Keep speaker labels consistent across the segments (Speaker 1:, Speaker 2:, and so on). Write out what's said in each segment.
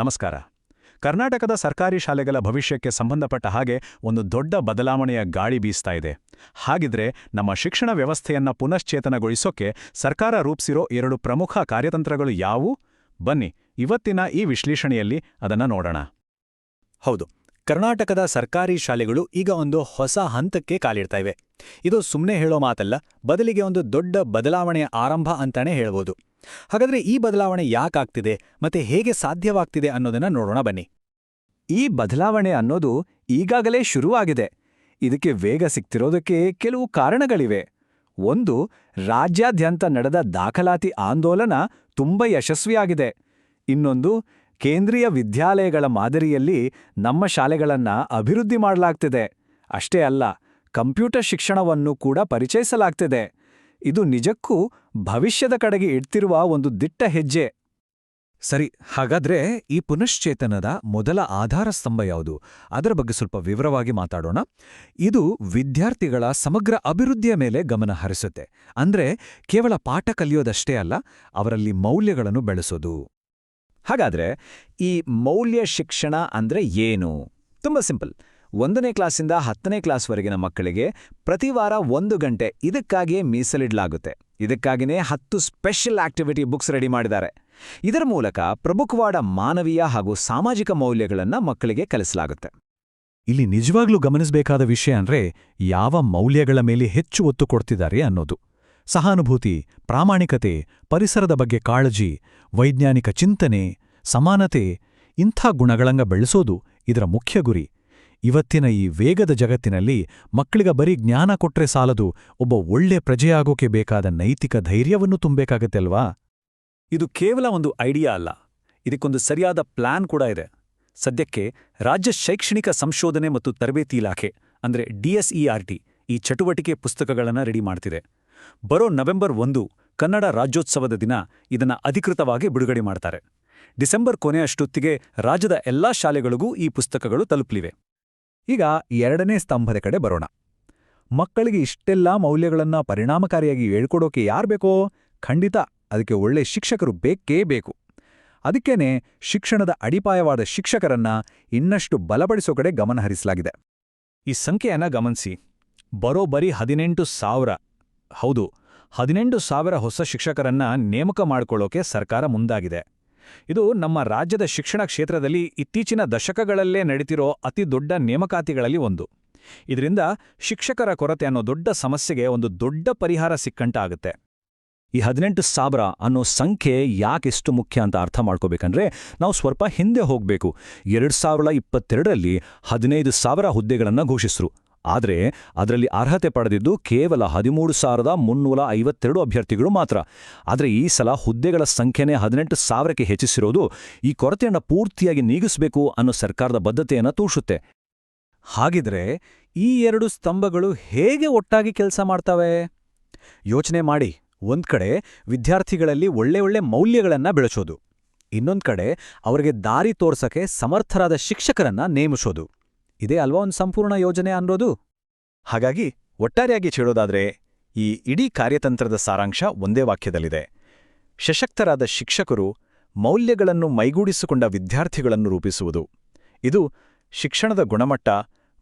Speaker 1: ನಮಸ್ಕಾರ. ಕರ್ನಾಟಕದ ಸರ್ಕಾರಿ ಶಾಲೆಗಳ ಭವಿಷ್ಯಕ್ಕೆ ಸಂಬಂಧಪಟ್ಟ ಹಾಗೆ ಒಂದು ದೊಡ್ಡ ಬದಲಾವಣೆಯ ಗಾಳಿ ಬೀಸ್ತಾ ಇದೆ. ಹಾಗಿದ್ರೆ ನಮ್ಮ ಶಿಕ್ಷಣ ವ್ಯವಸ್ಥೆಯನ್ನ ಪುನಶ್ಚೇತನಗೊಳಿಸೋಕೆ ಸರ್ಕಾರ ರೂಪಿಸಿರೋ ಎರಡು ಪ್ರಮುಖ ಕಾರ್ಯತಂತ್ರಗಳು ಯಾವುವು? ಬನ್ನಿ, ಇವತ್ತಿನ ಈ ವಿಶ್ಲೇಷಣೆಯಲ್ಲಿ ಅದನ್ನ ನೋಡೋಣ.
Speaker 2: ಹೌದು, ಕರ್ನಾಟಕದ ಸರ್ಕಾರಿ ಶಾಲೆಗಳು ಈಗ ಒಂದು ಹೊಸ ಹಂತಕ್ಕೆ ಕಾಲಿಡ್ತಾ ಇವೆ. ಇದು ಸುಮ್ಮನೆ ಹೇಳೋ ಮಾತಲ್ಲ, ಬದಲಿಗೆ ಒಂದು ದೊಡ್ಡ ಬದಲಾವಣೆಯ ಆರಂಭ ಅಂತಾನೆ ಹೇಳ್ಬೋದು. ಹಾಗಾದ್ರೆ ಈ ಬದಲಾವಣೆ ಯಾಕಾಗ್ತಿದೆ ಮತ್ತೆ ಹೇಗೆ ಸಾಧ್ಯವಾಗ್ತಿದೆ ಅನ್ನೋದನ್ನ ನೋಡೋಣ ಬನ್ನಿ.
Speaker 3: ಈ ಬದಲಾವಣೆ ಅನ್ನೋದು ಈಗಾಗಲೇ ಶುರುವಾಗಿದೆ. ಇದಕ್ಕೆ ವೇಗ ಸಿಗ್ತಿರೋದಕ್ಕೆ ಕೆಲವು ಕಾರಣಗಳಿವೆ. ಒಂದು, ರಾಜ್ಯಾದ್ಯಂತ ನಡೆದ ದಾಖಲಾತಿ ಆಂದೋಲನ ತುಂಬ ಯಶಸ್ವಿಯಾಗಿದೆ. ಇನ್ನೊಂದು, ಕೇಂದ್ರೀಯ ವಿದ್ಯಾಲಯಗಳ ಮಾದರಿಯಲ್ಲಿ ನಮ್ಮ ಶಾಲೆಗಳನ್ನ ಅಭಿವೃದ್ಧಿ ಮಾಡಲಾಗ್ತಿದೆ. ಅಷ್ಟೇ ಅಲ್ಲ, ಕಂಪ್ಯೂಟರ್ ಶಿಕ್ಷಣವನ್ನು ಕೂಡ ಪರಿಚಯಿಸಲಾಗ್ತಿದೆ. ಇದು ನಿಜಕ್ಕೂ ಭವಿಷ್ಯದ ಕಡೆಗೆ ಇಡ್ತಿರುವ ಒಂದು ದಿಟ್ಟ ಹೆಜ್ಜೆ.
Speaker 4: ಸರಿ, ಹಾಗಾದ್ರೆ ಈ ಪುನಶ್ಚೇತನದ ಮೊದಲ ಆಧಾರ ಸ್ತಂಭ ಯಾವುದು? ಅದರ ಬಗ್ಗೆ ಸ್ವಲ್ಪ ವಿವರವಾಗಿ ಮಾತಾಡೋಣ. ಇದು ವಿದ್ಯಾರ್ಥಿಗಳ ಸಮಗ್ರ ಅಭಿವೃದ್ಧಿಯ ಮೇಲೆ ಗಮನ ಹರಿಸುತ್ತೆ. ಅಂದ್ರೆ ಕೇವಲ ಪಾಠ ಕಲಿಯೋದಷ್ಟೇ ಅಲ್ಲ, ಅವರಲ್ಲಿ ಮೌಲ್ಯಗಳನ್ನು ಬೆಳೆಸೋದು.
Speaker 3: ಹಾಗಾದ್ರೆ ಈ ಮೌಲ್ಯ ಶಿಕ್ಷಣ ಅಂದ್ರೆ ಏನು? ತುಂಬ ಸಿಂಪಲ್. ಒಂದನೇ ಕ್ಲಾಸಿಂದ ಹತ್ತನೇ ಕ್ಲಾಸ್ವರೆಗಿನ ಮಕ್ಕಳಿಗೆ ಪ್ರತಿ ವಾರ ಒಂದು ಗಂಟೆ ಇದಕ್ಕಾಗಿಯೇ ಮೀಸಲಿಡಲಾಗುತ್ತೆ. ಇದಕ್ಕಾಗಿಯೇ ಹತ್ತು ಸ್ಪೆಷಲ್ ಆಕ್ಟಿವಿಟಿ ಬುಕ್ಸ್ ರೆಡಿ ಮಾಡಿದ್ದಾರೆ. ಇದರ ಮೂಲಕ ಪ್ರಮುಖವಾದ ಮಾನವೀಯ ಹಾಗೂ ಸಾಮಾಜಿಕ ಮೌಲ್ಯಗಳನ್ನು ಮಕ್ಕಳಿಗೆ ಕಲಿಸಲಾಗುತ್ತೆ.
Speaker 4: ಇಲ್ಲಿ ನಿಜವಾಗ್ಲೂ ಗಮನಿಸಬೇಕಾದ ವಿಷಯ ಅಂದ್ರೆ ಯಾವ ಮೌಲ್ಯಗಳ ಮೇಲೆ ಹೆಚ್ಚು ಒತ್ತು ಕೊಡ್ತಿದ್ದಾರೆ ಅನ್ನೋದು. ಸಹಾನುಭೂತಿ, ಪ್ರಾಮಾಣಿಕತೆ, ಪರಿಸರದ ಬಗ್ಗೆ ಕಾಳಜಿ, ವೈಜ್ಞಾನಿಕ ಚಿಂತನೆ, ಸಮಾನತೆ ಇಂಥ ಗುಣಗಳಂಗ ಬೆಳೆಸೋದು ಇದರ ಮುಖ್ಯ ಗುರಿ. ಇವತ್ತಿನ ಈ ವೇಗದ ಜಗತ್ತಿನಲ್ಲಿ ಮಕ್ಕಳಿಗ ಬರೀ ಜ್ಞಾನ ಕೊಟ್ರೆ ಸಾಲದು, ಒಬ್ಬ ಒಳ್ಳೆ ಪ್ರಜೆಯಾಗೋಕೆ ಬೇಕಾದ ನೈತಿಕ ಧೈರ್ಯವನ್ನು ತುಂಬಬೇಕಾಗತ್ತೆ ಅಲ್ವಾ?
Speaker 2: ಇದು ಕೇವಲ ಒಂದು ಐಡಿಯಾ ಅಲ್ಲ, ಇದಕ್ಕೊಂದು ಸರಿಯಾದ ಪ್ಲಾನ್ ಕೂಡ ಇದೆ. ಸದ್ಯಕ್ಕೆ ರಾಜ್ಯ ಶೈಕ್ಷಣಿಕ ಸಂಶೋಧನೆ ಮತ್ತು ತರಬೇತಿ ಇಲಾಖೆ, ಅಂದ್ರೆ ಡಿಎಸ್ಇಆರ್ಟಿ ಈ ಚಟುವಟಿಕೆ ಪುಸ್ತಕಗಳನ್ನು ರೆಡಿ ಮಾಡ್ತಿದೆ. ಬರೋ ನವೆಂಬರ್ ಒಂದು, ಕನ್ನಡ ರಾಜ್ಯೋತ್ಸವದ ದಿನ ಇದನ್ನ ಅಧಿಕೃತವಾಗಿ ಬಿಡುಗಡೆ ಮಾಡ್ತಾರೆ. ಡಿಸೆಂಬರ್ ಕೊನೆಯಷ್ಟೊತ್ತಿಗೆ ರಾಜ್ಯದ ಎಲ್ಲಾ ಶಾಲೆಗಳಿಗೂ ಈ ಪುಸ್ತಕಗಳು ತಲುಪಲಿವೆ.
Speaker 4: ಈಗ ಎರಡನೇ ಸ್ತಂಭದ ಕಡೆ ಬರೋಣ. ಮಕ್ಕಳಿಗೆ ಇಷ್ಟೆಲ್ಲ ಮೌಲ್ಯಗಳನ್ನ ಪರಿಣಾಮಕಾರಿಯಾಗಿ ಹೇಳ್ಕೊಡೋಕೆ ಯಾರ್ಬೇಕೋ ಖಂಡಿತ ಅದಕ್ಕೆ ಒಳ್ಳೆ ಶಿಕ್ಷಕರು ಬೇಕೇ ಬೇಕು. ಅದಕ್ಕೇನೆ ಶಿಕ್ಷಣದ ಅಡಿಪಾಯವಾದ ಶಿಕ್ಷಕರನ್ನ ಇನ್ನಷ್ಟು ಬಲಪಡಿಸೋ ಕಡೆ ಗಮನಹರಿಸಲಾಗಿದೆ
Speaker 1: ಈ ಸಂಖ್ಯೆಯನ್ನ ಗಮನಿಸಿ. ಬರೋಬ್ಬರಿ ಹದಿನೆಂಟು ಸಾವಿರ. ಹೌದು, ಹದಿನೆಂಟು ಸಾವಿರ ಹೊಸ ಶಿಕ್ಷಕರನ್ನ ನೇಮಕ ಮಾಡಿಕೊಳ್ಳೋಕೆ ಸರ್ಕಾರ ಮುಂದಾಗಿದೆ. ಇದು ನಮ್ಮ ರಾಜ್ಯದ ಶಿಕ್ಷಣ ಕ್ಷೇತ್ರದಲ್ಲಿ ಇತ್ತೀಚಿನ ದಶಕಗಳಲ್ಲೇ ನಡೀತಿರೋ ಅತಿ ದೊಡ್ಡ ನೇಮಕಾತಿಗಳಲ್ಲಿ ಒಂದು. ಇದರಿಂದ ಶಿಕ್ಷಕರ ಕೊರತೆ ಅನ್ನೋ ದೊಡ್ಡ ಸಮಸ್ಯೆಗೆ ಒಂದು ದೊಡ್ಡ ಪರಿಹಾರ ಸಿಕ್ಕಂಟಾಗುತ್ತೆ.
Speaker 2: ಈ ಹದಿನೆಂಟು ಸಾವಿರ ಅನ್ನೋ ಸಂಖ್ಯೆ ಯಾಕೆಷ್ಟು ಮುಖ್ಯ ಅಂತ ಅರ್ಥ ಮಾಡ್ಕೋಬೇಕಂದ್ರೆ, ನಾವು ಸ್ವಲ್ಪ ಹಿಂದೆ ಹೋಗಬೇಕು. ಎರಡು ಸಾವಿರದ ಇಪ್ಪತ್ತೆರಡರಲ್ಲಿ ಹದಿನೈದು ಸಾವಿರ ಹುದ್ದೆಗಳನ್ನು ಘೋಷಿಸಿದ್ರು ಆದರೆ ಅದರಲ್ಲಿ ಅರ್ಹತೆ ಪಡೆದಿದ್ದು ಕೇವಲ ಹದಿಮೂರು ಸಾವಿರದ ಮುನ್ನೂರ ಐವತ್ತೆರಡು ಅಭ್ಯರ್ಥಿಗಳು ಮಾತ್ರ. ಆದರೆ ಈ ಸಲ ಹುದ್ದೆಗಳ ಸಂಖ್ಯೆನೇ ಹದಿನೆಂಟು ಸಾವಿರಕ್ಕೆ ಹೆಚ್ಚಿಸಿರೋದು ಈ ಕೊರತೆಯನ್ನು ಪೂರ್ತಿಯಾಗಿ ನೀಗಿಸಬೇಕು ಅನ್ನೋ ಸರ್ಕಾರದ ಬದ್ಧತೆಯನ್ನು ತೋರಿಸುತ್ತೆ.
Speaker 3: ಹಾಗಿದ್ರೆ ಈ ಎರಡು ಸ್ತಂಭಗಳು ಹೇಗೆ ಒಟ್ಟಾಗಿ ಕೆಲಸ ಮಾಡ್ತವೆ? ಯೋಚನೆ ಮಾಡಿ. ಒಂದು ಕಡೆ ವಿದ್ಯಾರ್ಥಿಗಳಲ್ಲಿ ಒಳ್ಳೆ ಒಳ್ಳೆ ಮೌಲ್ಯಗಳನ್ನ ಬೆಳೆಸೋದು. ಇನ್ನೊಂದು ಕಡೆ ಅವರಿಗೆ ದಾರಿ ತೋರ್ಸಕ್ಕೆ ಸಮರ್ಥರಾದ ಶಿಕ್ಷಕರನ್ನ ನೇಮಿಸೋದು. ಇದೇ ಅಲ್ವಾ ಒಂದು ಸಂಪೂರ್ಣ ಯೋಜನೆ ಅನ್ನೋದು?
Speaker 1: ಹಾಗಾಗಿ ಒಟ್ಟಾರೆಯಾಗಿ ಹೇಳೋದಾದ್ರೆ ಈ ಇಡೀ ಕಾರ್ಯತಂತ್ರದ ಸಾರಾಂಶ ಒಂದೇ ವಾಕ್ಯದಲ್ಲಿದೆ. ಸಶಕ್ತರಾದ ಶಿಕ್ಷಕರು ಮೌಲ್ಯಗಳನ್ನು ಮೈಗೂಡಿಸಿಕೊಂಡ ವಿದ್ಯಾರ್ಥಿಗಳನ್ನು ರೂಪಿಸುವುದು. ಇದು ಶಿಕ್ಷಣದ ಗುಣಮಟ್ಟ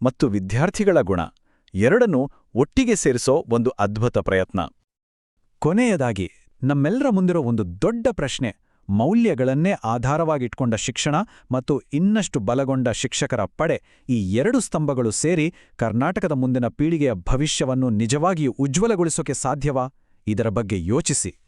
Speaker 1: ಮತ್ತು ವಿದ್ಯಾರ್ಥಿಗಳ ಗುಣ, ಎರಡನ್ನೂ ಒಟ್ಟಿಗೆ ಸೇರಿಸೋ ಒಂದು ಅದ್ಭುತ ಪ್ರಯತ್ನ.
Speaker 3: ಕೊನೆಯದಾಗಿ ನಮ್ಮೆಲ್ಲರ ಮುಂದಿರೋ ಒಂದು ದೊಡ್ಡ ಪ್ರಶ್ನೆ ಮೌಲ್ಯಗಳನ್ನೇ ಆಧಾರವಾಗಿಟ್ಕೊಂಡ ಶಿಕ್ಷಣ ಮತ್ತು ಇನ್ನಷ್ಟು ಬಲಗೊಂಡ ಶಿಕ್ಷಕರ ಪಡೆ ಈ ಎರಡು ಸ್ತಂಭಗಳು ಸೇರಿ ಕರ್ನಾಟಕದ ಮುಂದಿನ ಪೀಳಿಗೆಯ ಭವಿಷ್ಯವನ್ನು ನಿಜವಾಗಿಯೂ ಉಜ್ವಲಗೊಳಿಸೋಕೆ ಸಾಧ್ಯವಾ? ಇದರ ಬಗ್ಗೆ ಯೋಚಿಸಿ.